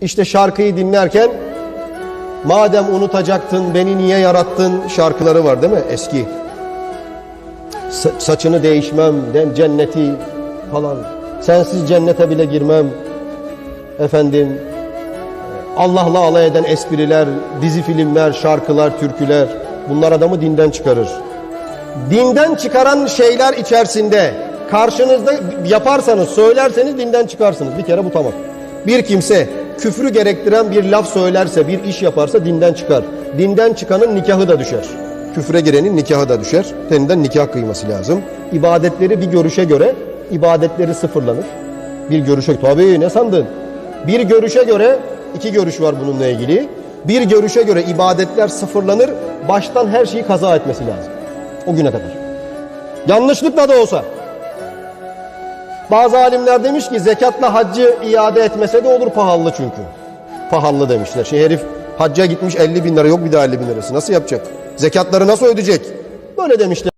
İşte şarkıyı dinlerken madem unutacaktın beni niye yarattın şarkıları var değil mi eski. Sa- saçını değişmem, cenneti falan. Sensiz cennete bile girmem. Efendim Allah'la alay eden espriler, dizi filmler, şarkılar, türküler bunlar adamı dinden çıkarır. Dinden çıkaran şeyler içerisinde karşınızda yaparsanız, söylerseniz dinden çıkarsınız. Bir kere bu tamam. Bir kimse küfrü gerektiren bir laf söylerse, bir iş yaparsa dinden çıkar. Dinden çıkanın nikahı da düşer. Küfre girenin nikahı da düşer. Teninden nikah kıyması lazım. İbadetleri bir görüşe göre ibadetleri sıfırlanır. Bir görüşe tabii ne sandın? Bir görüşe göre iki görüş var bununla ilgili. Bir görüşe göre ibadetler sıfırlanır. Baştan her şeyi kaza etmesi lazım. O güne kadar. Yanlışlıkla da olsa. Bazı alimler demiş ki zekatla haccı iade etmese de olur pahalı çünkü. Pahalı demişler. Şey herif hacca gitmiş 50 bin lira yok bir daha 50 bin lirası. Nasıl yapacak? Zekatları nasıl ödeyecek? Böyle demişler.